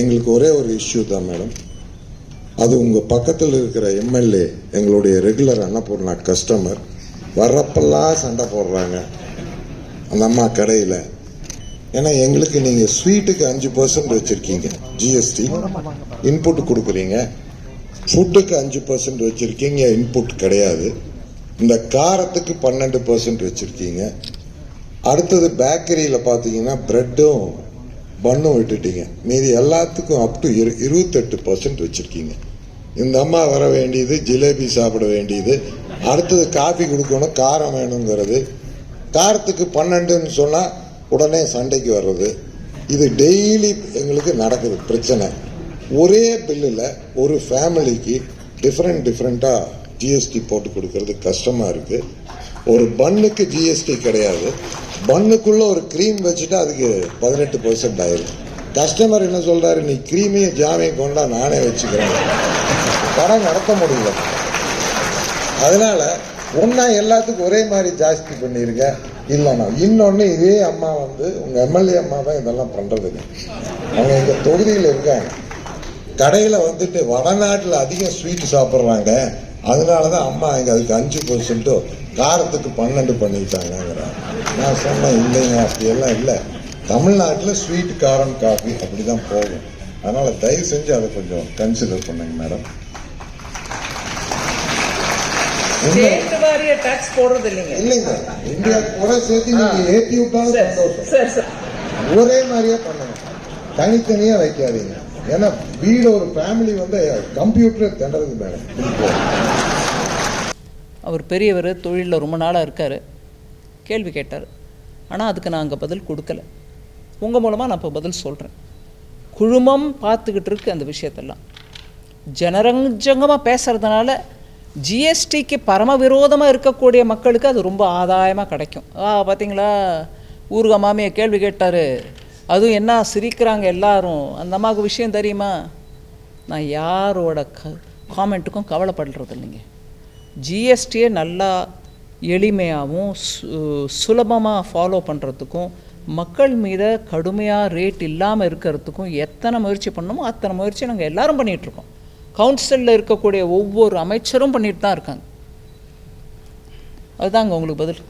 எங்களுக்கு ஒரே ஒரு இஷ்யூ தான் மேடம் அது உங்கள் பக்கத்தில் இருக்கிற எம்எல்ஏ எங்களுடைய ரெகுலர் அன்னபூர்ணா கஸ்டமர் வர்றப்பெல்லாம் சண்டை போடுறாங்க. அந்த அம்மா கடையில். ஏன்னா எங்களுக்கு நீங்கள் ஸ்வீட்டுக்கு அஞ்சு பர்சன்ட் வச்சுருக்கீங்க ஜிஎஸ்டி இன்புட் கொடுக்குறீங்க. ஃபுட்டுக்கு அஞ்சு பர்சன்ட் வச்சுருக்கீங்க இன்புட் கிடையாது. இந்த காரத்துக்கு பன்னெண்டு பர்சன்ட் வச்சுருக்கீங்க. அடுத்தது பேக்கரியில் பார்த்தீங்கன்னா ப்ரெட்டும் பண்ணும் விட்டுட்டீங்க. மீதி எல்லாத்துக்கும் அப் டு இரு இருபத்தெட்டு பர்சன்ட் வச்சுருக்கீங்க. இந்த அம்மா வர வேண்டியது ஜிலேபி சாப்பிட வேண்டியது அடுத்தது காஃபி கொடுக்கணும் காரம் வேணுங்கிறது. காரத்துக்கு பன்னெண்டுன்னு சொன்னால் உடனே சண்டைக்கு வர்றது. இது டெய்லி எங்களுக்கு நடக்குது பிரச்சனை. ஒரே பில்லில் ஒரு ஃபேமிலிக்கு டிஃப்ரெண்ட் டிஃப்ரெண்ட்டாக ஜிஎஸ்டி போட்டு கொடுக்கறது கஷ்டமாக இருக்குது ஒரு பன்னுக்கு ஜிஎஸ்டி கிடையாது. பன்னுக்குள்ளே ஒரு க்ரீம் வச்சுட்டா அதுக்கு பதினெட்டு பர்சன்ட் ஆயிரும். கஸ்டமர் என்ன சொல்கிறாரு நீ க்ரீமையும் ஜாமையும் கொண்டா நானே வச்சுக்கிறேன். கடை நடத்த முடியல. அதனால ஒன்றா எல்லாத்துக்கும் ஒரே மாதிரி ஜாஸ்தி பண்ணிருங்க. இல்லைண்ணா இன்னொன்று இதே அம்மா வந்து உங்கள் எம்எல்ஏ அம்மா தான் இதெல்லாம் பண்ணுறதுங்க அவங்க எங்கள் தொகுதியில் இருக்காங்க. கடையில் வந்துட்டு வடநாட்டில் அதிகம் ஸ்வீட் சாப்பிட்றாங்க. அதனால தான் அம்மா இங்கே அதுக்கு அஞ்சு பர்சன்ட்டோ காரத்துக்கு பன்னெண்டு பண்ணிட்டாங்கங்கிறாங்க. நான் சொன்னேன் இல்லைங்க அப்படியெல்லாம் இல்லை. தமிழ்நாட்டில் ஸ்வீட் காரம் காஃபி அப்படி தான் போகும். அதனால் தயவு செஞ்சு அதை கொஞ்சம் கன்சிடர் பண்ணுங்க மேடம் இல்லைங்க. இந்தியா கூட சேர்த்து நீங்க ஏத்தி விட்டாலும் சந்தோஷம். ஒரே மாதிரியே பண்ணுங்க. தனித்தனியா வைக்காதீங்க. ஏன்னா வீடு ஒரு ஃபேமிலி வந்து கம்ப்யூட்டரை திணறது மேடம் அவர் பெரியவர் தொழிலில் ரொம்ப நாளாக இருக்கார். கேள்வி கேட்டார். ஆனால் அதுக்கு நான் அங்கே பதில் கொடுக்கல. உங்கள் மூலமாக நான் இப்போ பதில் சொல்கிறேன் குழுமம் பார்த்துக்கிட்டு இருக்கு அந்த விஷயத்தெல்லாம். ஜனரஞ்சங்கமாக பேசுகிறதுனால ஜிஎஸ்டிக்கு பரம விரோதமாக இருக்கக்கூடிய மக்களுக்கு அது ரொம்ப ஆதாயமாக கிடைக்கும். ஆ பார்த்தீங்களா ஊருக மாமியை கேள்வி கேட்டார். அதுவும் என்ன சிரிக்கிறாங்க எல்லாரும்? அந்த அம்மாவுக்கு விஷயம் தெரியுமா? நான் யாரோட க காமெண்ட்டுக்கும் கவலைப்படுறது இல்லைங்க ஜிஎஸ்டியை நல்லா எளிமையாகவும் சு சுலபமாக ஃபாலோ பண்ணுறதுக்கும் மக்கள் மீத கடுமையாக ரேட் இல்லாமல் இருக்கிறதுக்கும் எத்தனை முயற்சி பண்ணணுமோ அத்தனை முயற்சி நாங்கள் எல்லாரும் பண்ணிகிட்ருக்கோம் கவுன்சிலில் இருக்கக்கூடிய ஒவ்வொரு அமைச்சரும் பண்ணிட்டு தான் இருக்காங்க. அதுதாங்க உங்களுக்கு பதில்.